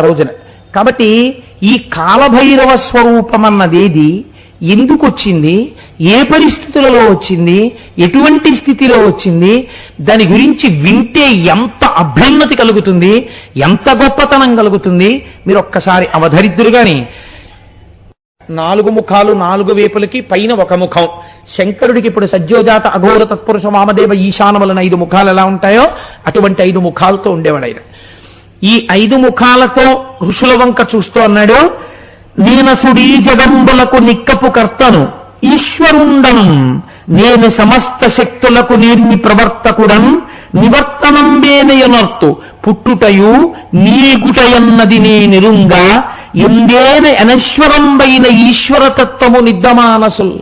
ఆ రోజున. కాబట్టి ఈ కాలభైరవ స్వరూపం అన్నదేది ఎందుకు వచ్చింది ఏ పరిస్థితులలో వచ్చింది? ఎటువంటి స్థితిలో వచ్చింది? దాని గురించి వింటే ఎంత అభ్యున్నతి కలుగుతుంది? ఎంత గొప్పతనం కలుగుతుంది? మీరు ఒక్కసారి అవధరిద్దురు గాని. నాలుగు ముఖాలు నాలుగు వేపులకి పైన ఒక ముఖం. శంకరుడికి ఇప్పుడు సజ్జోజాత అఘోర తత్పురుష వామదేవ వలన ఐదు ముఖాలు ఎలా ఉంటాయో అటువంటి ఐదు ముఖాలతో ఉండేవాడు ఆయన. ఈ ఐదు ముఖాలతో ఋషుల వంక చూస్తూ అన్నాడు నేనసుడీ జగంబులకు నిక్కపు కర్తను ఈశ్వరుండం నేను సమస్త శక్తులకు నిర్మి ప్రవర్తకుడం నివర్తనంబేనయనర్తు పుట్టుటయు నీగుటయన్నది నేనిరుంగా ఎందేన అనశ్వరంబైన ఈశ్వరతత్వము నిద్దమానసుల్.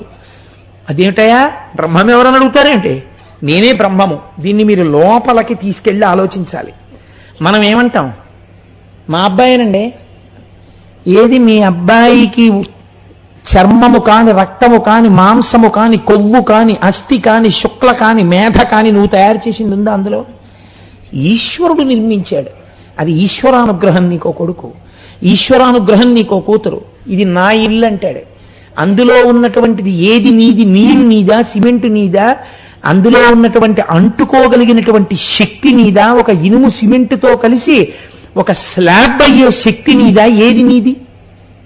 అదేమిటయా బ్రహ్మం ఎవరని అడుగుతారేంటి? నేనే బ్రహ్మము. దీన్ని మీరు లోపలికి తీసుకెళ్ళి ఆలోచించాలి. మనం ఏమంటాం? మా అబ్బాయినండి ఏది మీ అబ్బాయికి చర్మము కాని రక్తము కాని మాంసము కాని కొవ్వు కాని అస్థి కాని శుక్ల కాని మేధ కాని నువ్వు తయారు చేసింది ఉందా అందులో? ఈశ్వరుడు నిర్మించాడు. అది ఈశ్వరానుగ్రహం నీకో కొడుకు. ఈశ్వరానుగ్రహం నీకో కూతురు. ఇది నా ఇల్లు అంటాడు. అందులో ఉన్నటువంటిది ఏది నీది నీరు నీదా సిమెంటు నీదా అందులో ఉన్నటువంటి అంటుకోగలిగినటువంటి శక్తి నీదా ఒక ఇనుము సిమెంట్తో కలిసి ఒక స్లాబ్ అయ్యే శక్తి నీదా ఏది నీది?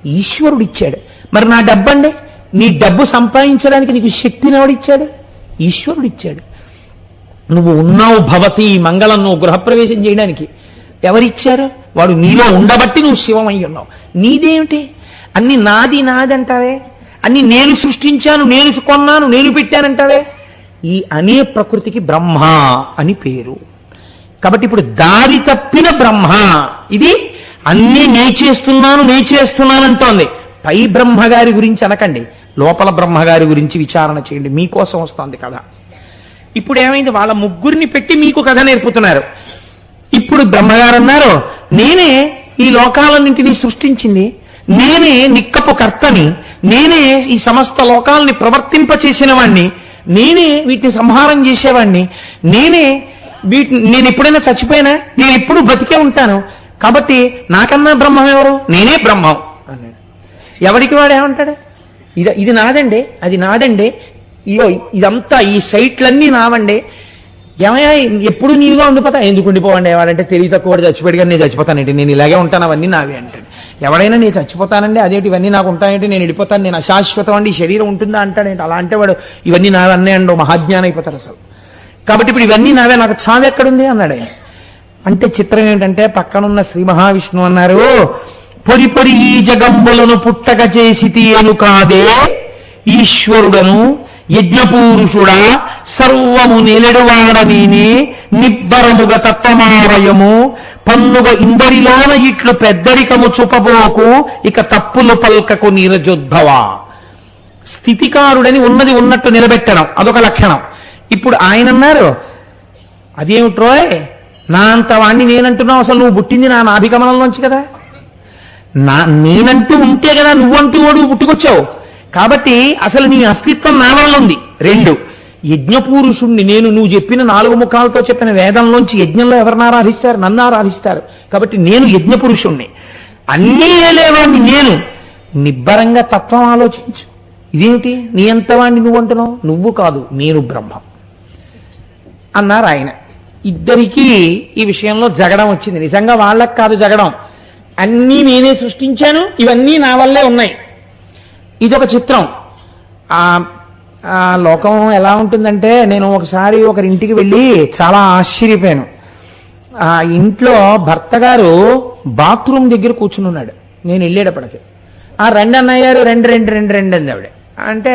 ఈశ్వరుడు ఇచ్చాడు మరి నా డబ్బండి? నీ డబ్బు సంపాదించడానికి నీకు శక్తిని ఎవడిచ్చాడు ఈశ్వరుడు ఇచ్చాడు నువ్వు ఉన్నావు భవతి మంగళం నువ్వు గృహప్రవేశం చేయడానికి. ఎవరిచ్చారు? వాడు నీలో ఉండబట్టి నువ్వు శివమై ఉన్నావు. నీదేమిటి? అన్ని నాది నాదంటావే? అన్ని నేను సృష్టించాను నేను కొన్నాను నేను పెట్టానంటావే? ఈ అనే ప్రకృతికి బ్రహ్మ అని పేరు. కాబట్టి ఇప్పుడు దారి తప్పిన బ్రహ్మ ఇది అన్నీ నే చేస్తున్నాను నే చేస్తున్నాను అంటోంది. పై బ్రహ్మగారి గురించి అనకండి లోపల బ్రహ్మగారి గురించి విచారణ చేయండి మీకోసం వస్తోంది కథ. ఇప్పుడు ఏమైంది వాళ్ళ ముగ్గురిని పెట్టి మీకు కథ నేర్పుతున్నారు. ఇప్పుడు బ్రహ్మగారు అన్నారు నేనే ఈ లోకాలన్నింటినీ సృష్టించింది నేనే నిక్కపు కర్తని నేనే ఈ సమస్త లోకాలని ప్రవర్తింపచేసిన వాణ్ణి నేనే వీటిని సంహారం చేసేవాణ్ణి. నేనే వీటిని నేను ఎప్పుడైనా చచ్చిపోయినా నేను ఎప్పుడు బతికే ఉంటాను. కాబట్టి నాకన్నా బ్రహ్మం ఎవరు? నేనే బ్రహ్మం. అన్నాడు. ఎవరికి వాడు ఏమంటాడు? ఇది ఇది నాదండి. అది నాదండి. ఇగో ఇదంతా ఈ సైట్లన్నీ నావండి. ఏమయ్యా ఎప్పుడు నీవుగా ఉండిపోతా ఎందుకు ఉండిపోవండి? వాడంటే తెలివి తక్కువ చచ్చిపోయాడు కానీ నేను చచ్చిపోతానండి. నేను ఇలాగే ఉంటాను అవన్నీ నావే అంటాడు. ఎవడైనా నేను చచ్చిపోతానండి అదేంటి ఇవన్నీ నాకు ఉంటాయంటే నేను వెళ్ళిపోతాను నేను అశాశ్వతం అండి శరీరం ఉంటుందా అంటాడేంటి అలా అంటే వాడు ఇవన్నీ నావన్నీ అండవు మహాజ్ఞానం అయిపోతారు అసలు. కాబట్టి ఇప్పుడు ఇవన్నీ నావే నాకు చావు ఎక్కడుంది అన్నాడు ఆయన. అంటే చిత్రం ఏంటంటే పక్కనున్న శ్రీ మహావిష్ణువు అన్నారు పొడి పొడి ఈ జగంబులను పుట్టక చేసి తీయను కాదే. ఈశ్వరుడను యజ్ఞపూరుషుడా సర్వము నిలడువాడ నిబ్బరముగ తత్వమారయము పన్నుగ ఇందరిలోన ఇట్లు పెద్దరికము చూపబోకు ఇక తప్పులు పల్కకు నీరజోద్భవ. స్థితికారుడని ఉన్నది ఉన్నట్టు నిలబెట్టడం అదొక లక్షణం. ఇప్పుడు ఆయన అన్నారు అదేమిట్రోయ్? నా అంత వాణ్ణి నేనంటున్నావు అసలు నువ్వు పుట్టింది నా నాభిగమనంలోంచి కదా? నా నేనంటూ ఉంటే కదా నువ్వంటూ వాడు పుట్టుకొచ్చావు. కాబట్టి అసలు నీ అస్తిత్వం నా వల్ల ఉంది రెండు యజ్ఞపురుషుణ్ణి నేను నువ్వు చెప్పిన నాలుగు ముఖాలతో చెప్పిన వేదంలోంచి యజ్ఞంలో ఎవరిని ఆరాధిస్తారు? నన్ను ఆరాధిస్తారు. కాబట్టి నేను యజ్ఞపురుషుణ్ణి. అన్నీ లేవాడిని నేను. నిబ్బరంగా తత్వం ఆలోచించు. ఇదేమిటి నీ ఎంతవాణ్ణి నువ్వు అంటున్నావు? నువ్వు కాదు నేను బ్రహ్మం. అన్నారు ఆయన. ఇద్దరికీ ఈ విషయంలో జగడం వచ్చింది. నిజంగా వాళ్ళకి కాదు జగడం. అన్నీ నేనే సృష్టించాను. ఇవన్నీ నా వల్లే ఉన్నాయి. ఇదొక చిత్రం. ఆ లోకం ఎలా ఉంటుందంటే నేను ఒకసారి ఒకరింటికి వెళ్ళి చాలా ఆశ్చర్యపోయాను. ఆ ఇంట్లో భర్త గారు బాత్రూమ్ దగ్గర కూర్చుని ఉన్నాడు. నేను వెళ్ళేటప్పటికి. ఆ రెండు అన్నయ్య గారు రెండు రెండు రెండు రెండు అంది ఆవిడ. అంటే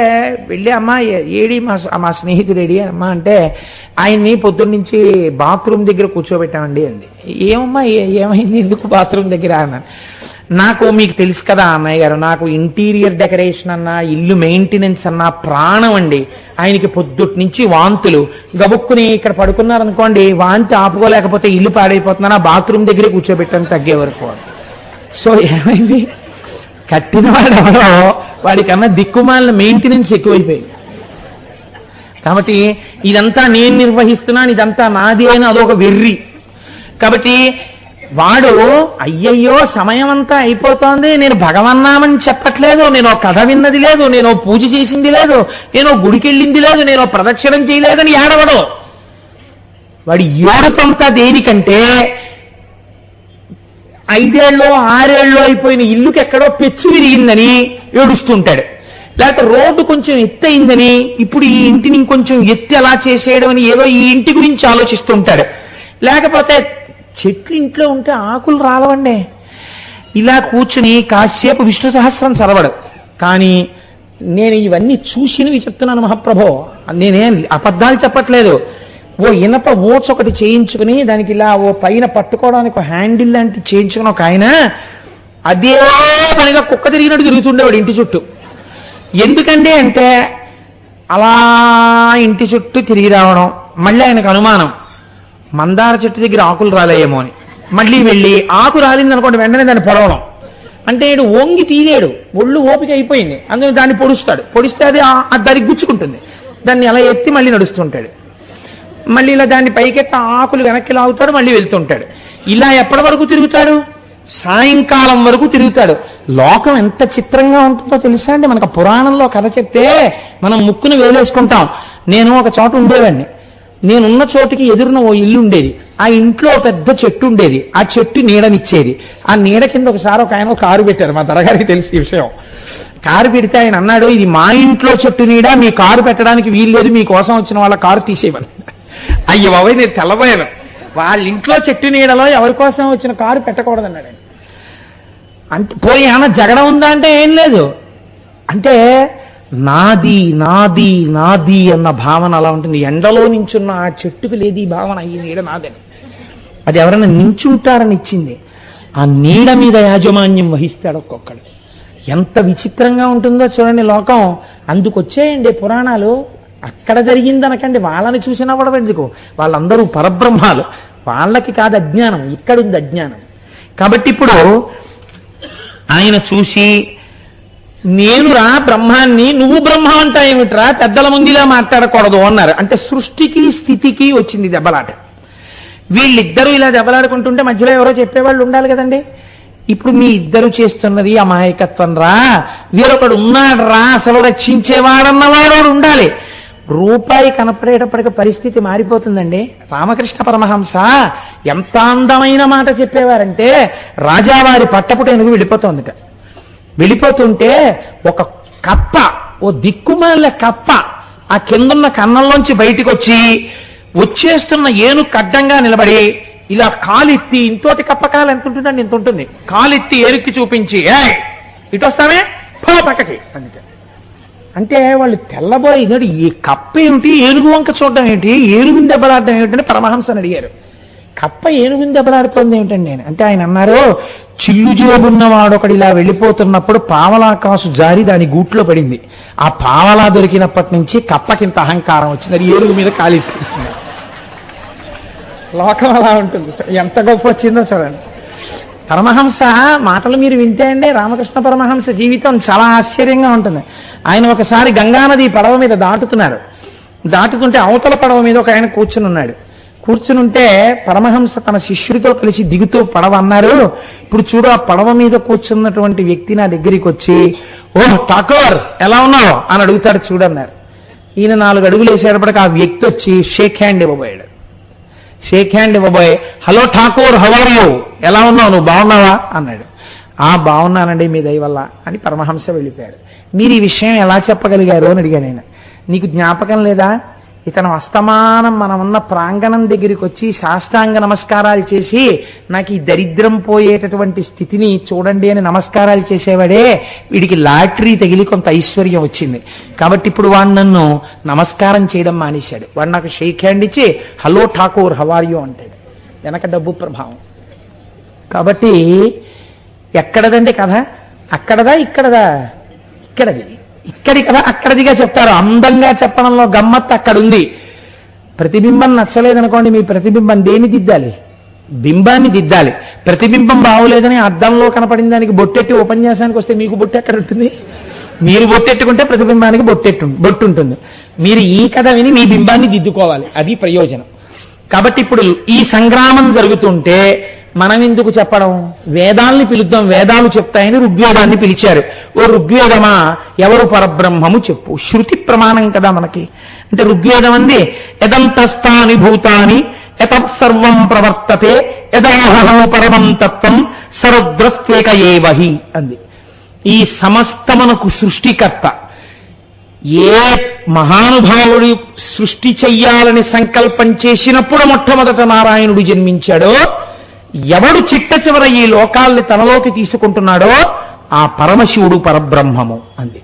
వెళ్ళి అమ్మ ఏడి మా మా స్నేహితుడు ఏడి? అమ్మ అంటే ఆయన్ని పొద్దున్నుంచి బాత్రూమ్ దగ్గర కూర్చోబెట్టామండి అంది. ఏమమ్మా ఏమైంది? ఎందుకు బాత్రూమ్ దగ్గర? అన్నాను. నాకు మీకు తెలుసు కదా అన్నయ్య గారు నాకు ఇంటీరియర్ డెకరేషన్ అన్నా ఇల్లు మెయింటెనెన్స్ అన్నా ప్రాణం అండి. ఆయనకి పొద్దుటి నుంచి వాంతులు. గబుక్కుని ఇక్కడ పడుకున్నారనుకోండి వాంతి ఆపుకోలేకపోతే ఇల్లు పాడైపోతున్నా బాత్రూమ్ దగ్గరే కూర్చోబెట్టాను తగ్గే వరకు. సో ఏమైంది? కట్టిన వాడెవరో వాడికన్నా దిక్కుమాలిన మెయింటెనెన్స్ ఎక్కువైపోయింది. కాబట్టి ఇదంతా నేను నిర్వహిస్తున్నాను ఇదంతా నాది అని అదొక వెర్రి. కాబట్టి వాడు అయ్యయ్యో సమయం అంతా అయిపోతోంది నేను భగవన్నామని చెప్పట్లేదు నేను కథ విన్నది లేదు నేను పూజ చేసింది లేదు నేను గుడికెళ్ళింది లేదు నేను ప్రదక్షిణం చేయలేదని ఏడవడు. వాడి ఏడతంతా దేనికంటే ఐదేళ్ళు ఆరేళ్ళు అయిపోయిన ఇల్లుకి ఎక్కడో పెచ్చు విరిగిందని ఏడుస్తుంటాడు. లేకపోతే రోడ్డు కొంచెం ఎత్తయిందని ఇప్పుడు ఈ ఇంటిని ఇంకొంచెం ఎత్తి ఎలా చేసేయడం అని ఏదో ఈ ఇంటి గురించి ఆలోచిస్తుంటాడు. లేకపోతే చెట్లు ఇంట్లో ఉంటే ఆకులు రాలవండి. ఇలా కూర్చుని కాసేపు విష్ణు సహస్రం చదవడు. కానీ నేను ఇవన్నీ చూసినవి చెప్తున్నాను మహాప్రభో. నేనేం అబద్ధాలు చెప్పట్లేదు. ఓ ఇనప ఓట్స్ ఒకటి చేయించుకుని దానికి ఇలా ఓ పైన పట్టుకోవడానికి ఒక హ్యాండిల్ లాంటి చేయించుకుని ఒక ఆయన అదే పనిగా కుక్క తిరిగినట్టు తిరుగుతుండేవాడు ఇంటి చుట్టూ. ఎందుకండి అంటే అలా ఇంటి చుట్టూ తిరిగి రావడం మళ్ళీ ఆయనకు అనుమానం. మందార చెట్టు దగ్గర ఆకులు రాలేయేమో అని. మళ్ళీ వెళ్ళి ఆకు రాలింది అనుకోండి వెంటనే దాన్ని పొడవడం. అంటే ఇడు వంగి తీలేడు. ఒళ్ళు ఓపిక అయిపోయింది. అందుకని దాన్ని పొడుస్తాడు. పొడిస్తే అది ఆ- దానికి గుచ్చుకుంటుంది. దాన్ని అలా ఎత్తి మళ్ళీ నడుస్తుంటాడు. మళ్ళీ ఇలా దాన్ని పైకెత్త ఆకులు వెనక్కి లాగుతాడు మళ్ళీ వెళ్తుంటాడు. ఇలా ఎప్పటి వరకు తిరుగుతాడు? సాయంకాలం వరకు తిరుగుతాడు. లోకం ఎంత చిత్రంగా ఉంటుందో తెలుసా అండి? మనకు పురాణంలో కథ చెప్తే మనం ముక్కును వేలేసుకుంటాం. నేను ఒక చోట ఉండేవాడిని. నేనున్న చోటికి ఎదురున ఓ ఇల్లు ఉండేది ఆ ఇంట్లో ఒక పెద్ద చెట్టు ఉండేది ఆ చెట్టు నీడనిచ్చేది. ఆ నీడ కింద ఒకసారి ఒక ఆయన కారు పెట్టారు. మా దరగారికి తెలిసి ఈ విషయం. కారు పెడితే ఆయన అన్నాడు ఇది మా ఇంట్లో చెట్టు నీడ మీ కారు పెట్టడానికి వీలు లేదు మీ కోసం వచ్చిన వాళ్ళ కారు తీసేయమని. అయ్యో బాబాయ్ నేను తెల్లబోయాను. వాళ్ళ ఇంట్లో చెట్టు నీడలో ఎవరి కోసం వచ్చిన కారు పెట్టకూడదన్నాడు ఆయన. అంటే పోయి ఏమన్నా జగడం ఉందా అంటే ఏం లేదు. అంటే నాది నాది నాది అన్న భావన అలా ఉంటుంది. ఎండలో నించున్న ఆ చెట్టుకు లేదు ఈ భావన ఈ నీడ నాదని అది ఎవరైనా నించుంటారని ఇచ్చింది. ఆ నీడ మీద యాజమాన్యం వహిస్తాడు ఒక్కొక్కడు. ఎంత విచిత్రంగా ఉంటుందో చూడండి లోకం. అందుకొచ్చేయండి పురాణాలు. అక్కడ జరిగిందనకండి. వాళ్ళని చూసినా కూడా ఎందుకు? వాళ్ళందరూ పరబ్రహ్మాలు. వాళ్ళకి కాదు అజ్ఞానం. ఇక్కడుంది అజ్ఞానం. కాబట్టి ఇప్పుడు ఆయన చూసి నేనురా బ్రహ్మాన్ని నువ్వు బ్రహ్మ అంటా ఏమిట్రా? పెద్దల ముందులా మాట్లాడకూడదు అన్నారు. అంటే సృష్టికి స్థితికి వచ్చింది దెబ్బలాట. వీళ్ళిద్దరూ ఇలా దెబ్బలాడుకుంటుంటే మధ్యలో ఎవరో చెప్పేవాళ్ళు ఉండాలి కదండి. ఇప్పుడు మీ ఇద్దరు చేస్తున్నది అమాయకత్వం రా. వీరొకడు ఉన్నాడు రా అసలు రక్షించేవాడన్నవాడు ఉండాలి. రూపాయి కనపడేటప్పటికి పరిస్థితి మారిపోతుందండి. రామకృష్ణ పరమహంస ఎంత అందమైన మాట చెప్పేవారంటే రాజావారి పట్టపుట పట్టపుటేనుగు వెళ్ళిపోతోందిట వెళ్ళిపోతుంటే ఒక కప్ప ఓ దిక్కుమాల కప్ప ఆ కిందున్న కన్నంలోంచి బయటికి వచ్చి వచ్చేస్తున్న ఏను కడ్డంగా నిలబడి ఇలా కాలెత్తి ఇంతోటి కప్ప కాలు ఎంత ఉంటుందండి ఇంత ఉంటుంది. కాలెత్తి ఏరుక్కి చూపించి ఏ ఇటు వస్తామే పో పక్కకి. అందుకే. అంటే వాళ్ళు తెల్లబోయి ఈ కప్ప ఏమిటి ఏనుగు వంక చూడడం ఏంటి? ఏనుగుని దెబ్బలాడడం ఏమిటని పరమహంసని అడిగారు. కప్ప ఏనుగుని దెబ్బలాడుతోంది ఏమిటండి? నేను అంటే ఆయన అన్నారు చిల్లు జోబున్నవాడు ఇలా వెళ్ళిపోతున్నప్పుడు పావలా కాసు జారి దాని గూట్లో పడింది. ఆ పావలా దొరికినప్పటి నుంచి కప్పకింత అహంకారం వచ్చింది. అది ఏనుగు మీద కాలిస్తుంది. లోకం అలా ఉంటుంది. ఎంత గొప్ప వచ్చిందో చూడండి. పరమహంస మాటలు మీరు వింటే అండి రామకృష్ణ పరమహంస జీవితం చాలా ఆశ్చర్యంగా ఉంటుంది. ఆయన ఒకసారి గంగానది పడవ మీద దాటుతున్నారు. దాటుతుంటే అవతల పడవ మీద ఒక ఆయన కూర్చుని ఉన్నాడు. కూర్చునుంటే పరమహంస తన శిష్యుడితో కలిసి దిగుతూ పడవ అన్నారు. ఇప్పుడు చూడు ఆ పడవ మీద కూర్చున్నటువంటి వ్యక్తి నా దగ్గరికి వచ్చి ఓ ఠాకూర్ ఎలా ఉన్నావు? అని అడుగుతాడు చూడన్నారు ఈయన నాలుగు అడుగులు వేసేటప్పటికి ఆ వ్యక్తి వచ్చి షేక్ హ్యాండ్ ఇవ్వబోయాడు. Shake hand ఇవ్వబోయ్ hello Thakur how are you? ఎలా ఉన్నావు? నువ్వు బాగున్నావా? అన్నాడు. ఆ బాగున్నానండి మీ దయ వల్ల అని పరమహంస వెళ్ళిపోయాడు. మీరు ఈ విషయం ఎలా చెప్పగలిగారు? అని అడిగాను నేను. నీకు జ్ఞాపకం లేదా? ఇతను అస్తమానం మనం ఉన్న ప్రాంగణం దగ్గరికి వచ్చి సాష్టాంగ నమస్కారాలు చేసి నాకు ఈ దరిద్రం పోయేటటువంటి స్థితిని చూడండి అని నమస్కారాలు చేసేవాడే వీడికి లాటరీ తగిలి కొంత ఐశ్వర్యం వచ్చింది. కాబట్టి ఇప్పుడు వాడు నన్ను నమస్కారం చేయడం మానేశాడు. వాడు నాకు షేక్ హ్యాండ్ ఇచ్చి hello Thakur how are you అంటాడు. వెనక డబ్బు ప్రభావం. కాబట్టి ఎక్కడదండి కథ? అక్కడదా ఇక్కడదా? ఇక్కడది. ఇక్కడి కదా అక్కడదిగా చెప్తారు. అందంగా చెప్పడంలో గమ్మత్తు అక్కడ ఉంది ప్రతిబింబం నచ్చలేదనుకోండి మీ ప్రతిబింబం దేని దిద్దాలి? బింబాన్ని దిద్దాలి. ప్రతిబింబం బాగోలేదని అద్దంలో కనపడిన దానికి బొట్టెట్టి ఉపన్యాసానికి వస్తే మీకు బొట్టు ఎక్కడ ఉంటుంది? మీరు బొట్టెట్టుకుంటే ప్రతిబింబానికి బొట్టెట్టు బొట్టు ఉంటుంది మీరు ఈ కథ విని మీ బింబాన్ని దిద్దుకోవాలి. అది ప్రయోజనం. కాబట్టి ఇప్పుడు ఈ సంగ్రామం జరుగుతుంటే మనం ఎందుకు చెప్పడం? వేదాల్ని పిలుద్దాం. వేదాలు చెప్తాయని ఋగ్వేదాన్ని పిలిచారు. ఓ ఋగ్వేదమా? ఎవరు పరబ్రహ్మము చెప్పు. శృతి ప్రమాణం కదా మనకి. అంటే ఋగ్వేదం అంది యదంతస్థాని భూతాని యత సర్వం ప్రవర్తతే యదాహో పరమం తత్వం సరుద్రస్వేక ఏవహి అంది. ఈ సమస్తమనకు సృష్టికర్త. ఏ మహానుభావుడు సృష్టి చెయ్యాలని సంకల్పం చేసినప్పుడు మొట్టమొదట నారాయణుడు జన్మించాడో ఎవడు చిట్ట చివర ఈ లోకాల్ని తనలోకి తీసుకుంటున్నాడో ఆ పరమశివుడు పరబ్రహ్మము అంది.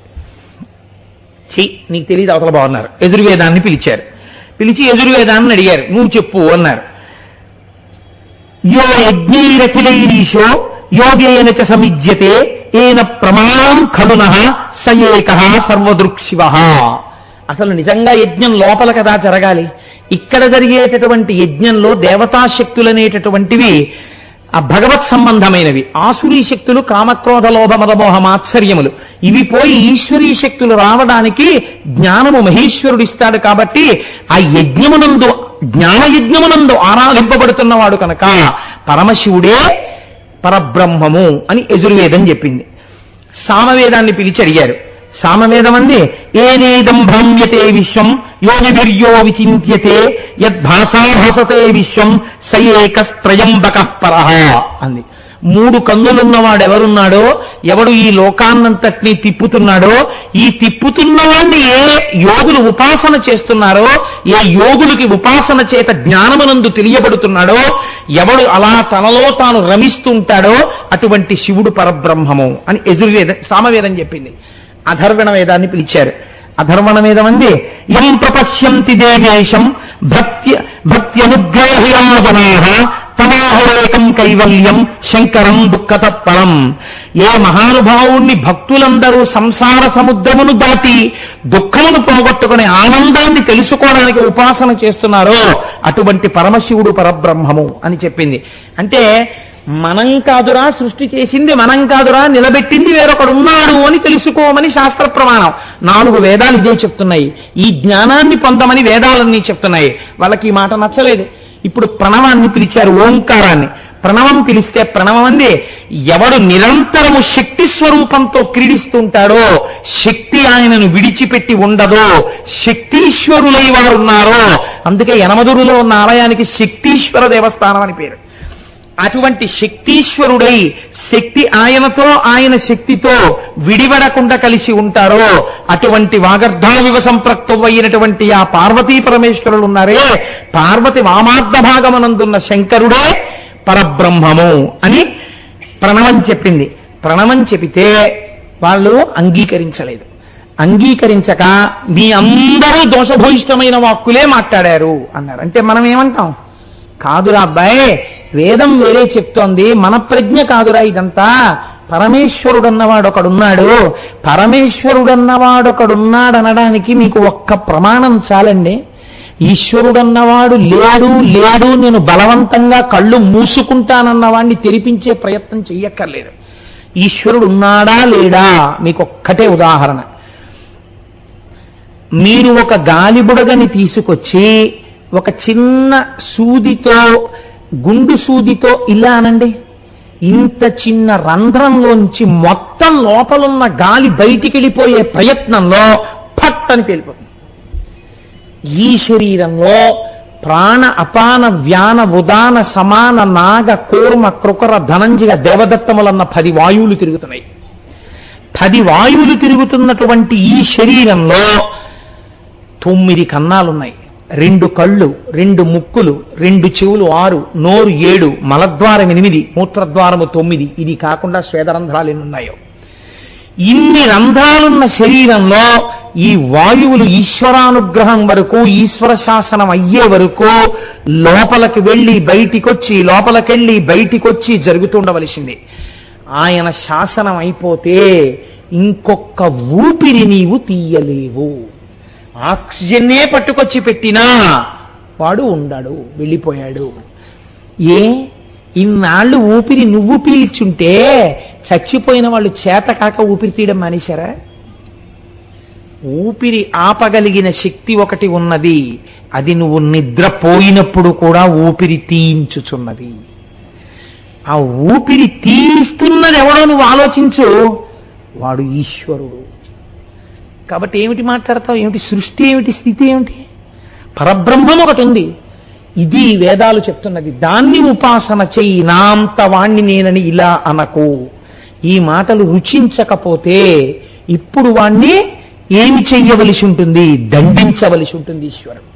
ఛీ నీకు తెలియదు అవతల బాగున్నారు. ఎదుర్వేదాన్ని పిలిచారు. పిలిచి ఎదుర్వేదాన్ని అడిగారు. నువ్వు చెప్పు అన్నారు. యో యజ్ఞైరఖిలైరీశో యోగేన చ సమిజ్యతే ఏన ప్రమాణం ఖలున సయేక సర్వదృక్శివ అసలు నిజంగా యజ్ఞం లోపల కదా జరగాలి? ఇక్కడ జరిగేటటువంటి యజ్ఞంలో దేవతాశక్తులనేటటువంటివి ఆ భగవత్ సంబంధమైనవి. ఆసురీ శక్తులు కామక్రోధ లోభ మదమోహ మాత్సర్యములు. ఇవి పోయి ఈశ్వరీ శక్తులు రావడానికి జ్ఞానము మహేశ్వరుడు ఇస్తాడు కాబట్టి ఆ యజ్ఞమునందు జ్ఞానయజ్ఞమునందు ఆరాధింపబడుతున్నవాడు కనుక పరమశివుడే పరబ్రహ్మము అని ఎదుర్వేదం చెప్పింది. సామవేదాన్ని పిలిచి అడిగారు. సామవేదం అంది ఏనేదం భ్రమ్యతే విశ్వం యోగిభిర్యో విచింత్యతే యద్భాసాభసతే విశ్వం సయేకస్త్రయంబక పర అంది. మూడు కన్నులున్నవాడు ఎవరున్నాడో ఎవడు ఈ లోకాన్నంతటినీ తిప్పుతున్నాడో ఈ తిప్పుతున్నవాడిని ఏ యోగులు ఉపాసన చేస్తున్నారో ఏ యోగులకి ఉపాసన చేత జ్ఞానమునందు తెలియబడుతున్నాడో ఎవడు అలా తనలో తాను రమిస్తుంటాడో అటువంటి శివుడు పరబ్రహ్మము అని ఎదురువేద సామవేదం చెప్పింది. అధర్వణ వేదాన్ని పిలిచారు. అధర్వణ వేదం అంది ఎం ప్రపశ్యంతి దేవేశం భక్త్య భక్త్యనుగ్రహ్యాజనా తమాహోకం కైవల్యం శంకరం దుఃఖతత్పరం. ఏ మహానుభావుణ్ణి భక్తులందరూ సంసార సముద్రమును దాటి దుఃఖమును పోగొట్టుకునే ఆనందాన్ని తెలుసుకోవడానికి ఉపాసన చేస్తున్నారో అటువంటి పరమశివుడు పరబ్రహ్మము అని చెప్పింది. అంటే మనం కాదురా సృష్టి చేసింది మనం కాదురా నిలబెట్టింది వేరొకడు ఉన్నాడు అని తెలుసుకోమని శాస్త్ర ప్రమాణం. నాలుగు వేదాలు ఇదే చెప్తున్నాయి. ఈ జ్ఞానాన్ని పొందమని వేదాలన్నీ చెప్తున్నాయి. వాళ్ళకి ఈ మాట నచ్చలేదు. ఇప్పుడు ప్రణవాన్ని పిలిచారు ఓంకారాన్ని. ప్రణవం పిలిస్తే ప్రణవం అంది. ఎవడు నిరంతరము శక్తి స్వరూపంతో క్రీడిస్తుంటాడో శక్తి ఆయనను విడిచిపెట్టి ఉండదో శక్తీశ్వరులై వారు ఉన్నారో అందుకే యనమదురులో ఉన్న ఆలయానికి శక్తీశ్వర దేవస్థానం అని పేరు. అటువంటి శక్తీశ్వరుడై శక్తి ఆయనతో ఆయన శక్తితో విడివడకుండా కలిసి ఉంటారో అటువంటి వాగర్ధావివ అయినటువంటి ఆ పార్వతీ పరమేశ్వరులు ఉన్నారే పార్వతి వామార్థ భాగమనందున్న శంకరుడే పరబ్రహ్మము అని ప్రణవం చెప్పింది. ప్రణవం చెబితే వాళ్ళు అంగీకరించలేదు. అంగీకరించక మీ అందరూ దోషభూయిష్టమైన వాక్కులే మాట్లాడారు అన్నారు. అంటే మనం ఏమంటాం కాదురా అబ్బాయి వేదం వేరే చెప్తోంది మన ప్రజ్ఞ కాదురా ఇదంతా. పరమేశ్వరుడన్నవాడు ఒకడున్నాడు పరమేశ్వరుడన్నవాడు ఒకడున్నాడు అనడానికి మీకు ఒక్క ప్రమాణం చాలండి. ఈశ్వరుడన్నవాడు లేడు లేడు నేను బలవంతంగా కళ్ళు మూసుకుంటానన్నవాడిని తెరిపించే ప్రయత్నం చెయ్యక్కర్లేదు. ఈశ్వరుడు ఉన్నాడా లేడా? మీకు ఒక్కటే ఉదాహరణ. మీరు ఒక గాలిబుడగని తీసుకొచ్చి ఒక చిన్న సూదితో గుండు సూదితో ఇలా అనండి. ఇంత చిన్న రంధ్రంలోంచి మొత్తం లోపలున్న గాలి బయటికి వెళ్ళిపోయే ప్రయత్నంలో ఫట్ అని పేలిపోతుంది ఈ శరీరంలో ప్రాణ అపాన వ్యాన ఉదాన సమాన నాగ కూర్మ కృకర ధనంజయ దేవదత్తములన్న పది వాయువులు తిరుగుతున్నాయి. పది వాయువులు తిరుగుతున్నటువంటి ఈ శరీరంలో తొమ్మిది కన్నాలున్నాయి. రెండు కళ్ళు రెండు ముక్కులు రెండు చెవులు ఆరు నోరు ఏడు మలద్వారం ఎనిమిది మూత్రద్వారము తొమ్మిది. ఇది కాకుండా స్వేదరంధ్రాలు ఎన్ని ఉన్నాయో? ఇన్ని రంధ్రాలున్న శరీరంలో ఈ వాయువులు ఈశ్వరానుగ్రహం వరకు ఈశ్వర శాసనం అయ్యే వరకు లోపలికి వెళ్ళి బయటికొచ్చి లోపలికెళ్ళి బయటికొచ్చి జరుగుతుండవలసింది. ఆయన శాసనం అయిపోతే ఇంకొక ఊపిరి నీవు తీయలేవు. ఆక్సిజన్నే పట్టుకొచ్చి పెట్టినా వాడు ఉండడు వెళ్ళిపోయాడు. ఏ? ఇన్నాళ్ళు ఊపిరి నువ్వు పీల్చుంటే చచ్చిపోయిన వాళ్ళు చేత కాక ఊపిరి తీయడం మానేశారా? ఊపిరి ఆపగలిగిన శక్తి ఒకటి ఉన్నది అది నువ్వు నిద్రపోయినప్పుడు కూడా ఊపిరి తీయించుచున్నది. ఆ ఊపిరి తీస్తున్నది ఎవడో నువ్వు ఆలోచించు వాడు ఈశ్వరుడు. కాబట్టి ఏమిటి మాట్లాడతావు? ఏమిటి సృష్టి ఏమిటి? స్థితి ఏమిటి? పరబ్రహ్మం ఒకటి ఉంది. ఇది వేదాలు చెప్తున్నది. దాన్ని ఉపాసన చెయ్యి. నాంత వాణ్ణి నేనని ఇలా అనకు. ఈ మాటలు రుచించకపోతే ఇప్పుడు వాణ్ణి ఏమి చెయ్యవలసి ఉంటుంది? దండించవలసి ఉంటుంది ఈశ్వరుడు.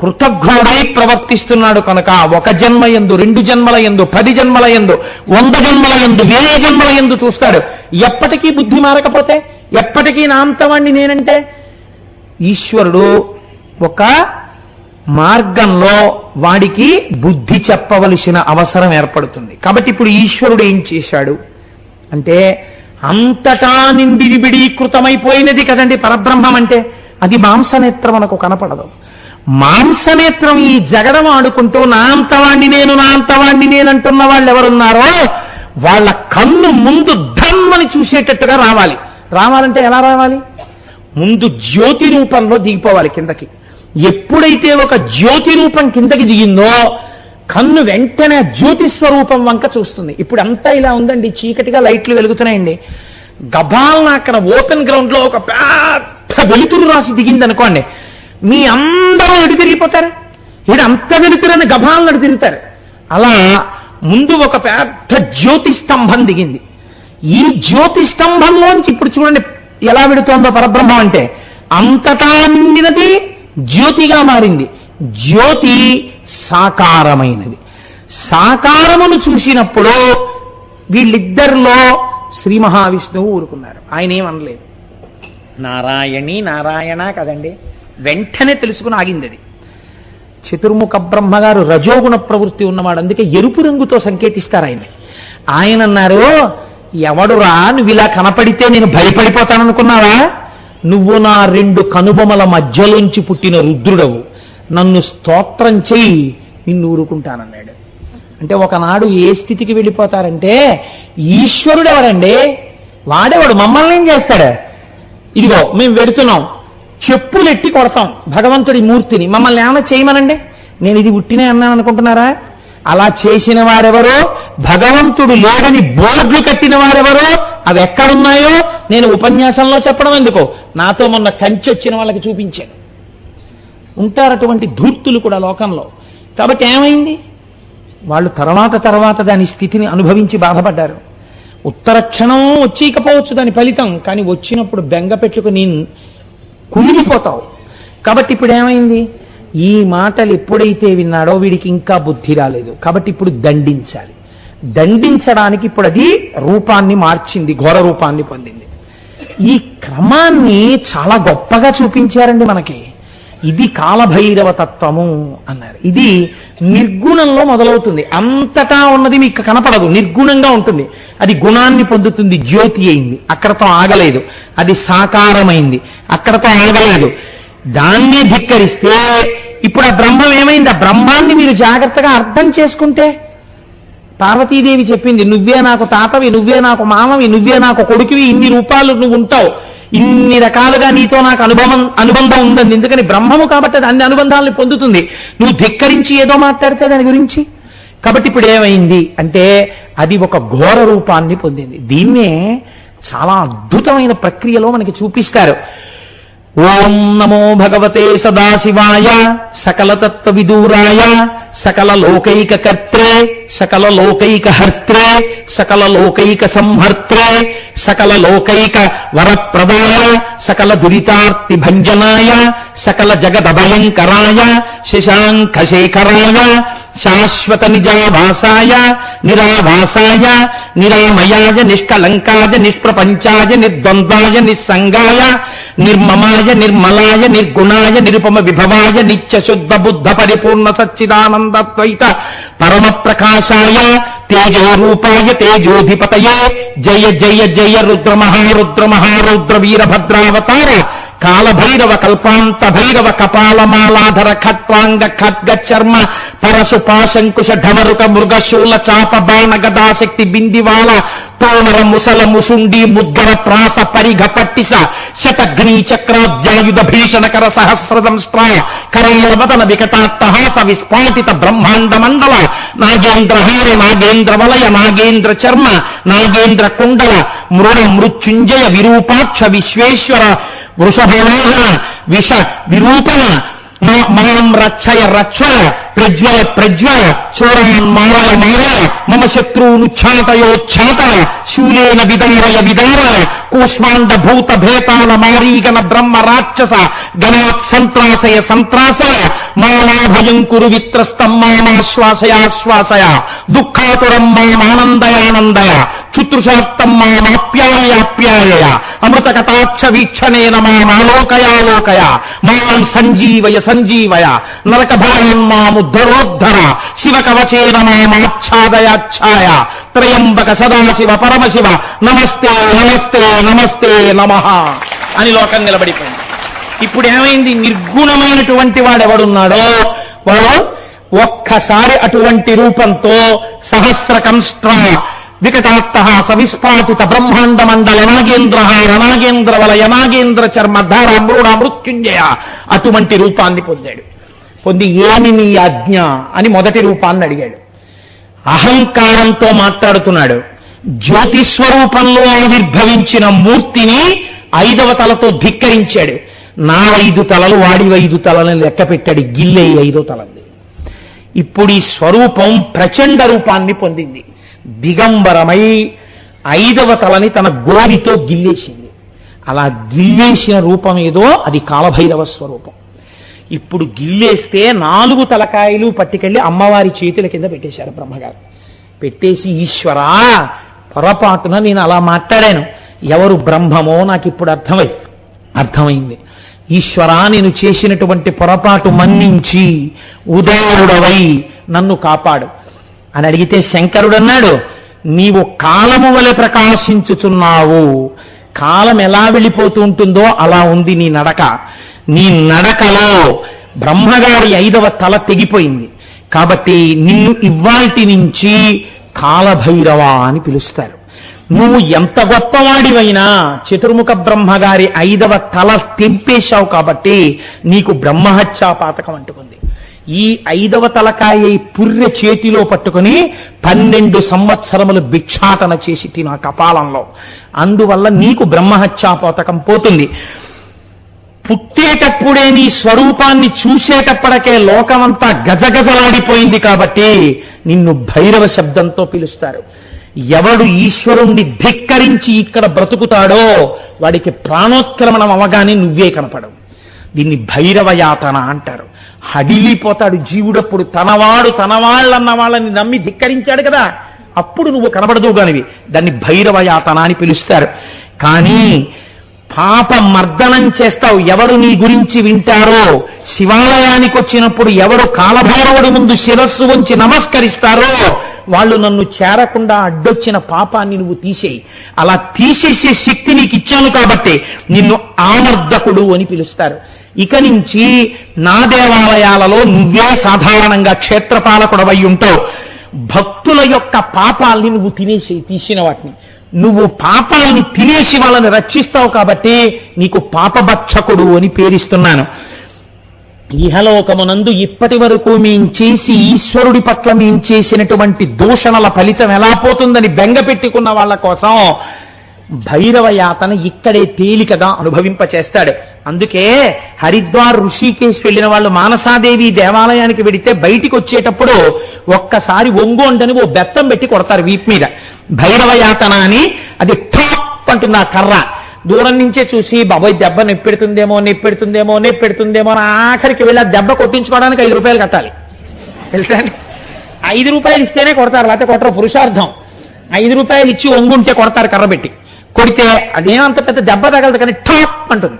కృతజ్ఞుడై ప్రవర్తిస్తున్నాడు కనుక ఒక జన్మ ఎందు రెండు జన్మల ఎందు పది జన్మల ఎందు వంద జన్మల ఎందు వేల జన్మల ఎందు చూస్తాడు. ఎప్పటికీ బుద్ధి మారకపోతే ఎప్పటికీ నా అంతవాణ్ణి నేనంటే? ఈశ్వరుడు ఒక మార్గంలో వాడికి బుద్ధి చెప్పవలసిన అవసరం ఏర్పడుతుంది. కాబట్టి ఇప్పుడు ఈశ్వరుడు ఏం చేశాడు? అంటే అంతటా నిండిబిడీకృతమైపోయినది కదండి పరబ్రహ్మం అంటే? అది మాంసనేత్రం మనకు కనపడదు. మాంసనేత్రం ఈ జగడం ఆడుకుంటూ నా అంతవాణ్ణి నేను నా అంతవాణ్ణి నేను అంటున్న వాళ్ళు ఎవరున్నారో వాళ్ళ కన్ను ముందు ధమ్మని చూసేటట్టుగా రావాలి. రావాలంటే ఎలా రావాలి? ముందు జ్యోతి రూపంలో దిగిపోవాలి కిందకి. ఎప్పుడైతే ఒక జ్యోతి రూపం కిందకి దిగిందో కన్ను వెంటనే జ్యోతి స్వరూపం వంక చూస్తుంది. ఇప్పుడు అంతా ఇలా ఉందండి చీకటిగా లైట్లు వెలుగుతున్నాయండి. గబాల్న అక్కడ ఓపెన్ గ్రౌండ్లో ఒక పెద్ద వెలుతురు రాసి దిగింది అనుకోండి మీ అందరూ ఎడు తిరిగిపోతారు? ఇటు అంత వెలుతురని గబాలను తిరుగుతారు. అలా ముందు ఒక పెద్ద జ్యోతి స్తంభం దిగింది. ఈ జ్యోతి స్తంభంలోంచి ఇప్పుడు చూడండి ఎలా విడుతోందో పరబ్రహ్మం అంటే అంతటా నిండినది జ్యోతిగా మారింది. జ్యోతి సాకారమైనది. సాకారమును చూసినప్పుడు వీళ్ళిద్దరిలో శ్రీ మహావిష్ణువు ఊరుకున్నారు. ఆయన ఏమనలేదు నారాయణి నారాయణ కదండి. వెంటనే తెలుసుకుని ఆగింది అది చతుర్ముఖ బ్రహ్మగారు రజోగుణ ప్రవృత్తి ఉన్నవాడు. అందుకే ఎరుపు రంగుతో సంకేతిస్తారు ఆయన ఆయన అన్నారు ఎవడురా నువ్వు ఇలా కనపడితే నేను భయపడిపోతాననుకున్నావా? నువ్వు నా రెండు కనుబొమల మధ్యలోంచి పుట్టిన రుద్రుడవు. నన్ను స్తోత్రం చెయ్యి నిన్ను ఊరుకుంటానన్నాడు. అంటే ఒకనాడు ఏ స్థితికి వెళ్ళిపోతారంటే ఈశ్వరుడు ఎవరండి వాడేవాడు? మమ్మల్ని ఏం చేస్తాడు? ఇదిగో మేము వెడుతున్నాం. చెప్పులు ఎట్టి కొడతాం భగవంతుడి మూర్తిని. మమ్మల్ని ఏమైనా చేయమనండి? నేను ఇది ఉట్టినే అన్నాను అనుకుంటున్నారా? అలా చేసిన వారెవరో? భగవంతుడు లేడని బోర్డులు కట్టిన వారెవరో? అవి ఎక్కడున్నాయో? నేను ఉపన్యాసంలో చెప్పడం ఎందుకో? నాతో మొన్న కంచి వచ్చిన వాళ్ళకి చూపించాను. ఉంటారటువంటి ధూర్తులు కూడా లోకంలో. కాబట్టి ఏమైంది? వాళ్ళు తర్వాత తర్వాత దాని స్థితిని అనుభవించి బాధపడ్డారు. ఉత్తర క్షణం వచ్చేయకపోవచ్చు దాని ఫలితం కానీ వచ్చినప్పుడు బెంగ పెట్టుకుని కుమిలిపోతావు. కాబట్టి ఇప్పుడు ఏమైంది? ఈ మాటలు ఎప్పుడైతే విన్నాడో వీడికి ఇంకా బుద్ధి రాలేదు. కాబట్టి ఇప్పుడు దండించాలి. దండించడానికి ఇప్పుడు అది రూపాన్ని మార్చింది ఘోర రూపాన్ని పొందింది. ఈ క్రమాన్ని చాలా గొప్పగా చూపించారండి మనకి. ఇది కాలభైరవ తత్వము అన్నారు. ఇది నిర్గుణంలో మొదలవుతుంది. అంతటా ఉన్నది మీకు కనపడదు. నిర్గుణంగా ఉంటుంది. అది గుణాన్ని పొందుతుంది. జ్యోతి అయింది. అక్కడతో ఆగలేదు. అది సాకారమైంది. అక్కడతో ఆగలేదు. దాన్ని ధిక్కరిస్తే ఇప్పుడు ఆ బ్రహ్మం ఏమైంది? ఆ బ్రహ్మాన్ని మీరు జాగ్రత్తగా అర్థం చేసుకుంటే పార్వతీదేవి చెప్పింది నువ్వే నాకు తాతవి నువ్వే నాకు మామవి నువ్వే నాకు కొడుకువి ఇన్ని రూపాలు నువ్వు ఉంటావు. ఇన్ని రకాలుగా నీతో నాకు అనుభవం అనుబంధం ఉందండి ఎందుకని బ్రహ్మము కాబట్టి అది అన్ని అనుబంధాలను పొందుతుంది. నువ్వు ధిక్కరించి ఏదో మాట్లాడితే దాని గురించి? కాబట్టి ఇప్పుడు ఏమైంది అంటే అది ఒక ఘోర రూపాన్ని పొందింది. దీన్నే చాలా అద్భుతమైన ప్రక్రియలో మనకి చూపిస్తారు. ఓం నమో భగవతే సదాశివాయ సకల తత్వ విదూరాయ సకల లోకైక కర్త్రే సకల లోకైక హర్త్రే సకల లోకైక సంహర్త్రే సకల లోకైక వరప్రదాయ సకల దురితార్తి భంజనాయ సకల జగదభయంకరాయ శశాంక శేఖరాయ శాశ్వత నిజావాసాయ నిరావాసాయ నిరామయాయ నిష్కలంకాయ నిష్ప్రపంచాయ నిర్ద్వంద్వాయ నిస్సంగాయ నిర్మమాయ నిర్మలాయ నిర్గుణాయ నిరుపమ విభవాయ నిత్య శుద్ధ బుద్ధ పరిపూర్ణ సచ్చిదానందద్వైత పరమ ప్రకాశాయ తేజోరూపాయ తేజోధిపతయే. జయ జయ జయ రుద్ర మహారుద్ర మహారౌద్ర వీరభద్రావతార కాలభైరవ కల్పాంత భైరవ కపాలమాలాధర ఖట్వాంగ ఖడ్గ చర్మ పరశు పాశంకుశ ఢమరుక మృగశూల చాప బాణ గదాశక్తి బిందివాల తోమర ముసల ముసుండి ముద్గర ప్రాస పరిఘ పట్టిస శతఘ్ని చక్రాబ్జాయుధ భీషణకర సహస్రదంష్ట్ర కరళ వికటాత్తహాస విస్ఫాటిత బ్రహ్మాండ మండల నాగేంద్రహార నాగేంద్ర వలయ నాగేంద్ర చర్మ నాగేంద్ర కుండల మృణ మృత్యుంజయ విరూపాక్ష విశ్వేశ్వర వృషభ విష విరూపణ మా- రక్షయ రక్ష ప్రజ్వల ప్రజ్వ చోరాన్ మారయ మారయ మమ శత్రువునుచ్ఛాటయోచ్ఛాట శూలేన విదారయ విదారయ కూష్మాండ భూత భేతాల మారీగణ బ్రహ్మ రాక్షస గణాత్ సంత్రాసయ సంత్రాస మానాభయం కురు విత్రస్తం మామాశ్వాసయాశ్వాసయ దుఃఖాతురం మామానందయానందయ చుతృశాప్తం మామాప్యాయాప్యాయ అమృత కథాక్ష వీక్షణేన మామాలోకయాలోకయ. మాం సంజీవయ సంజీవయ. నరక మాముద్ధరోద్ధర. శివ కవచేన మామాచ్ఛాదయాచ్ఛాయ. త్రయంబక సదాశివ పరమశివ. నమస్తే నమస్తే నమస్తే నమ అని లోకం నిలబడిపోయింది. ఇప్పుడు ఏమైంది నిర్గుణమైనటువంటి వాడెవడున్నాడో? వాడు ఒక్కసారి అటువంటి రూపంతో సహస్ర కంష్ట్ర వికటాత్త సవిస్ఫాటిత బ్రహ్మాండ మండల నాగేంద్ర నాగేంద్ర వలయ నాగేంద్ర చర్మ ధార మృడ మృత్యుంజయ అటువంటి రూపాన్ని పొందాడు. పొంది ఏమి నీ ఆజ్ఞ అని మొదటి రూపాన్ని అడిగాడు. అహంకారంతో మాట్లాడుతున్నాడు. జ్యోతి స్వరూపంలో ఆవిర్భవించిన మూర్తిని ఐదవ తలతో ధిక్కరించాడు. నా ఐదు తలలు వాడి ఐదు తలని లెక్క పెట్టాడు. గిల్లే ఐదో తలంది. ఇప్పుడు ఈ స్వరూపం ప్రచండ రూపాన్ని పొందింది. దిగంబరమై ఐదవ తలని తన గోరితో గిల్లేసింది. అలా గిల్లేసిన రూపం ఏదో అది కాలభైరవ స్వరూపం. ఇప్పుడు గిల్లేస్తే నాలుగు తలకాయలు పట్టుకెళ్ళి అమ్మవారి చేతుల కింద పెట్టేశారు బ్రహ్మగారు. పెట్టేసి ఈశ్వరా పొరపాటున నేను అలా మాట్లాడాను. ఎవరు బ్రహ్మమో నాకు ఇప్పుడు అర్థమై అర్థమైంది. ఈశ్వరా నేను చేసినటువంటి పొరపాటు మన్నించి ఉదయుడవై నన్ను కాపాడు. అని అడిగితే శంకరుడన్నాడు నీవు కాలము వలె ప్రకాశించుచున్నావు. కాలం ఎలా వెళ్ళిపోతూ ఉంటుందో అలా ఉంది నీ నడక. నీ నడకలో బ్రహ్మగారి ఐదవ తల తెగిపోయింది. కాబట్టి నిన్ను ఇవ్వాల్టి నుంచి కాలభైరవ అని పిలుస్తారు. నువ్వు ఎంత గొప్పవాడివైనా చతుర్ముఖ బ్రహ్మగారి ఐదవ తల తెంపేశావు కాబట్టి నీకు బ్రహ్మహత్యా పాతకం అంటుకుంది. ఈ ఐదవ తలకాయ పుర్రె చేతిలో పట్టుకుని పన్నెండు సంవత్సరములు భిక్షాటన చేసి తిన కపాలంలో. అందువల్ల నీకు బ్రహ్మహత్యాపోతకం పోతుంది. పుట్టేటప్పుడే నీ స్వరూపాన్ని చూసేటప్పటికే లోకమంతా గజగజలాడిపోయింది కాబట్టి నిన్ను భైరవ శబ్దంతో పిలుస్తారు. ఎవడు ఈశ్వరుణ్ణి ధిక్కరించి ఇక్కడ బ్రతుకుతాడో వాడికి ప్రాణోత్క్రమణం అవగానే నువ్వే కనపడవు. దీన్ని భైరవ యాతన అంటారు. హడిలిపోతాడు జీవుడప్పుడు. తనవాడు తనవాళ్ళన్న వాళ్ళని నమ్మి ధిక్కరించాడు కదా. అప్పుడు నువ్వు కనబడదు కానివి. దాన్ని భైరవ యాతన అని పిలుస్తారు. కానీ పాప మర్దనం చేస్తావు. ఎవరు నీ గురించి వింటారో? శివాలయానికి వచ్చినప్పుడు ఎవరు కాలభైరవుడి ముందు శిరస్సు ఉంచి నమస్కరిస్తారో? వాళ్ళు నన్ను చేరకుండా అడ్డొచ్చిన పాపాన్ని నువ్వు తీసేయి. అలా తీసేసే శక్తి నీకు ఇచ్చాను కాబట్టి నిన్ను ఆమర్దకుడు అని పిలుస్తారు. ఇక నుంచి నా దేవాలయాలలో నువ్వే సాధారణంగా క్షేత్రపాలకుడవై ఉంటావు భక్తుల యొక్క పాపాల్ని నువ్వు తినేసి తీసిన వాటిని. నువ్వు పాపాలని తినేసి వాళ్ళని రక్షిస్తావు కాబట్టి నీకు పాపభక్షకుడు అని పేరిస్తున్నాను. ఇహలోకమునందు ఇప్పటి వరకు మేం చేసి ఈశ్వరుడి పట్ల మేం చేసినటువంటి దూషణల ఫలితం ఎలా పోతుందని బెంగ పెట్టుకున్న వాళ్ళ కోసం భైరవ యాతన ఇక్కడే తేలికగా అనుభవింప చేస్తాడు అందుకే హరిద్వార్ ఋషికేశ్ వెళ్ళిన వాళ్ళు మానసాదేవి దేవాలయానికి వెడితే బయటికి వచ్చేటప్పుడు ఒక్కసారి ఒంగోండని ఓ బెత్తం పెట్టి కొడతారు వీప్ మీద. భైరవ యాతన అని అది ఠాప్ అంటుంది ఆ కర్ర. దూరం నుంచే చూసి బాబాయ్ దెబ్బ నెప్పెడుతుందేమో నెప్పెడుతుందేమో నెప్పెడుతుందేమో అని ఆఖరికి వెళ్ళి ఆ దెబ్బ కొట్టించుకోవడానికి ఐదు రూపాయలు కట్టాలి. తెలుసా ఐదు రూపాయలు ఇస్తేనే కొడతారు లేకపోతే కొట్టరు పురుషార్థం. ఐదు రూపాయలు ఇచ్చి ఒంగుంటే కొడతారు కర్ర పెట్టి. కొడితే అదేమంత పెద్ద దెబ్బ తగలదు కానీ టాప్ అంటుంది.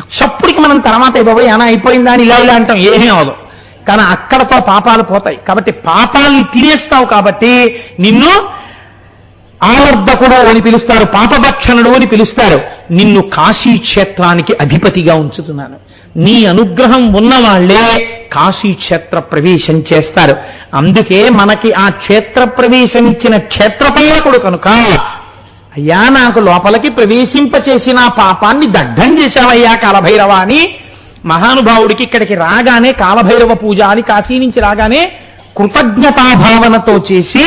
చప్పుడికి మనం తర్వాత బాబోయ్ ఏనా అయిపోయిందా అని ఇలా ఇలా అంటాం. ఏమీ అవదు కానీ అక్కడతో పాపాలు పోతాయి. కాబట్టి పాపాలని తినేస్తావు కాబట్టి నిన్ను ఆవర్ధకుడు అని పిలుస్తారు పాపభక్షణుడు అని పిలుస్తారు. నిన్ను కాశీ క్షేత్రానికి అధిపతిగా ఉంచుతున్నాను. నీ అనుగ్రహం ఉన్నవాళ్ళే కాశీ క్షేత్ర ప్రవేశం చేస్తారు. అందుకే మనకి ఆ క్షేత్ర ప్రవేశం ఇచ్చిన క్షేత్రపాలకుడు కనుక అయ్యా నాకు లోపలికి ప్రవేశింపచేసిన పాపాన్ని దగ్ధం చేశావయ్యా కాలభైరవ అని మహానుభావుడికి ఇక్కడికి రాగానే కాలభైరవ పూజ అని కాశీ నుంచి రాగానే కృతజ్ఞతాభావనతో చేసి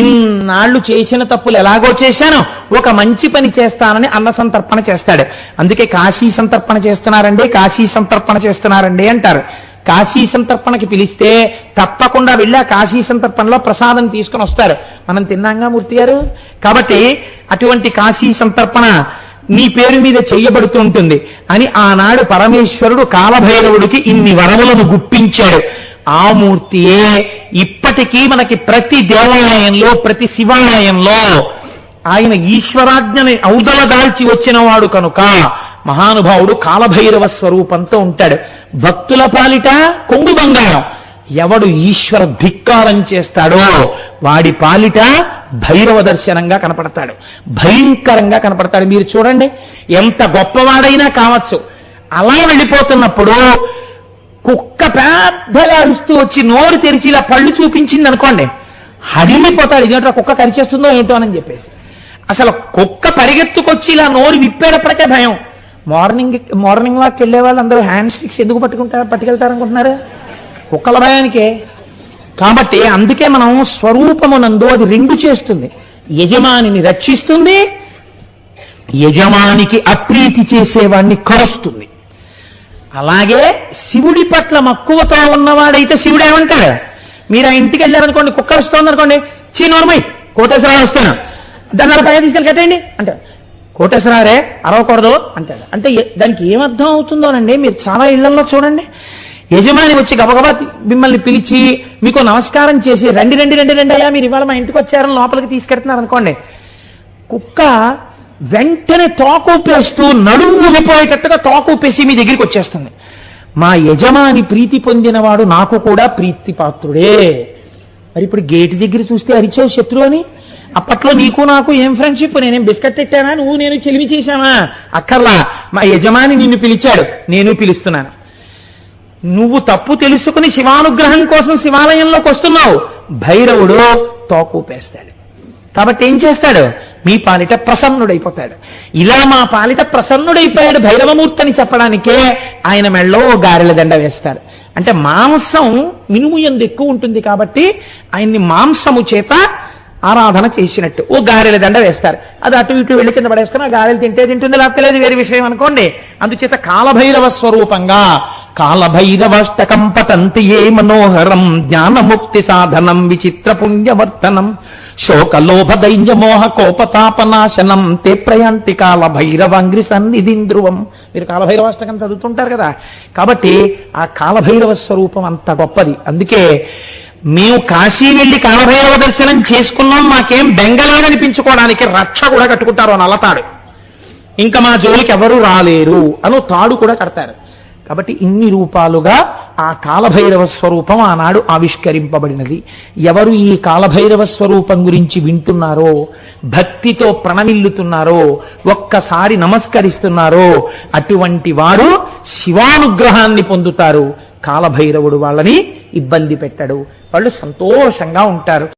ఇన్నాళ్ళు చేసిన తప్పులు ఎలాగో చేశాను. ఒక మంచి పని చేస్తానని అన్న సంతర్పణ చేస్తాడు. అందుకే కాశీ సంతర్పణ చేస్తున్నారండి కాశీ సంతర్పణ చేస్తున్నారండి అంటారు. కాశీ సంతర్పణకి పిలిస్తే తప్పకుండా వెళ్ళి ఆ కాశీ సంతర్పణలో ప్రసాదం తీసుకుని వస్తారు. మనం తిన్నాంగా మూర్తి గారు? కాబట్టి అటువంటి కాశీ సంతర్పణ నీ పేరు మీద చేయబడుతూ ఉంటుంది. అని ఆనాడు పరమేశ్వరుడు కాలభైరవుడికి ఇన్ని వరములను గుప్పించాడు. ఆ మూర్తియే ఇప్పటికీ మనకి ప్రతి దేవాలయంలో ప్రతి శివాలయంలో ఆయన ఈశ్వరాజ్ఞని ఔదల దాల్చి వచ్చిన వాడు కనుక మహానుభావుడు కాలభైరవ స్వరూపంతో ఉంటాడు. భక్తుల పాలిట కొంగు బంగారం. ఎవడు ఈశ్వర ధిక్కారం చేస్తాడో వాడి పాలిట భైరవ దర్శనంగా కనపడతాడు. భయంకరంగా కనపడతాడు. మీరు చూడండి ఎంత గొప్పవాడైనా కావచ్చు. అలా వెళ్ళిపోతున్నప్పుడు కుక్క పెద్దగా అరుస్తూ వచ్చి నోరు తెరిచి ఇలా పళ్ళు చూపించింది అనుకోండి హడిలిపోతాడు ఇదేంటో కుక్క కరిచేస్తుందో ఏంటో అని చెప్పేసి. అసలు కుక్క పరిగెత్తుకొచ్చి ఇలా నోరు విప్పేటప్పటికే భయం. మార్నింగ్ మార్నింగ్ వాక్ వెళ్ళే వాళ్ళు అందరూ హ్యాండ్ స్టిక్స్ ఎందుకు పట్టుకుంటారు పట్టుకెళ్తారనుకుంటున్నారు? కుక్కల భయానికే. కాబట్టి అందుకే మనం స్వరూపమునందు అది రెండు చేస్తుంది. యజమానిని రక్షిస్తుంది. యజమానికి అప్రీతి చేసేవాడిని కరుస్తుంది. అలాగే శివుడి పట్ల మక్కువతో ఉన్నవాడైతే శివుడు ఏమంటాడు? మీరు ఆ ఇంటికి వెళ్ళారనుకోండి కుక్క వస్తుంది అనుకోండి చీనోర్మై కోటేశ్వరరావు వస్తాను దాన్ని అలా పైన తీసుకెళ్ళి కట్టేయండి అంటాడు. కోటేశ్వరారే అరవకూడదు అంటాడు. అంటే దానికి ఏమర్థం అవుతుందోనండి? మీరు చాలా ఇళ్ళలో చూడండి. యజమాని వచ్చి గబగబా మిమ్మల్ని పిలిచి మీకు నమస్కారం చేసి రండి రండి రండి రండి అయ్యా మీరు ఇవాళ మా ఇంటికి వచ్చారని లోపలికి తీసుకెడుతున్నారు అనుకోండి. కుక్క వెంటనే తోకూపేస్తూ నడుము ఊగిపోయేటట్టుగా తోకూపేసి మీ దగ్గరికి వచ్చేస్తుంది. మా యజమాని ప్రీతి పొందినవాడు నాకు కూడా ప్రీతి పాత్రుడే మరి ఇప్పుడు గేటు దగ్గర చూస్తే అరిచావు శత్రువు అని అప్పట్లో నీకు నాకు ఏం ఫ్రెండ్షిప్ నేనేం బిస్కెట్ పెట్టానా నువ్వు నేను చెలిమి చేశానా? అక్కర్లా. మా యజమాని నిన్ను పిలిచాడు. నేను పిలుస్తున్నాను. నువ్వు తప్పు తెలుసుకుని శివానుగ్రహం కోసం శివాలయంలోకి వస్తున్నావు. భైరవుడు తోకూపేస్తాడు కాబట్టి ఏం చేస్తాడు? మీ పాలిట ప్రసన్నుడైపోతాడు. ఇలా మా పాలిట ప్రసన్నుడైపోయాడు భైరవమూర్తిని చెప్పడానికే ఆయన మెళ్ళో ఓ గారెల దండ వేస్తారు. అంటే మాంసం మినుము ఎందు ఎక్కువ ఉంటుంది కాబట్టి ఆయన్ని మాంసము చేత ఆరాధన చేసినట్టు. ఓ గారెల దండ వేస్తారు. అది అటు ఇటు వెళ్ళి కింద పడేసుకుని ఆ గారెలు తింటే తింటుంది లేకపోతే వేరే విషయం అనుకోండి. అందుచేత కాలభైరవ స్వరూపంగా కాలభైరవాష్టకం పతంతి ఏ మనోహరం జ్ఞానముక్తి సాధనం విచిత్ర పుణ్యవర్తనం శోకలోభ దైన్యమోహ కోపతాపనాశనం తే ప్రయాంతి కాల భైరవాంగ్రి సన్నిధిం మీరు కాలభైరవాష్టకం చదువుతుంటారు కదా. కాబట్టి ఆ కాలభైరవ స్వరూపం అంత గొప్పది. అందుకే మేము కాశీ వెళ్ళి కాలభైరవ దర్శనం చేసుకున్నాం మాకేం బెంగళాడనిపించుకోవడానికి రక్ష కూడా కట్టుకుంటారు అని అలతాడు. ఇంకా మా జోలికి ఎవరు రాలేరు అని తాడు కూడా కడతారు. కాబట్టి ఇన్ని రూపాలుగా ఆ కాలభైరవ స్వరూపం ఆనాడు ఆవిష్కరింపబడినది. ఎవరు ఈ కాలభైరవ స్వరూపం గురించి వింటున్నారో భక్తితో ప్రణమిల్లుతున్నారో ఒక్కసారి నమస్కరిస్తున్నారో అటువంటి వారు శివానుగ్రహాన్ని పొందుతారు. కాలభైరవుడు వాళ్ళని ఇబ్బంది పెట్టడు. వాళ్ళు సంతోషంగా ఉంటారు.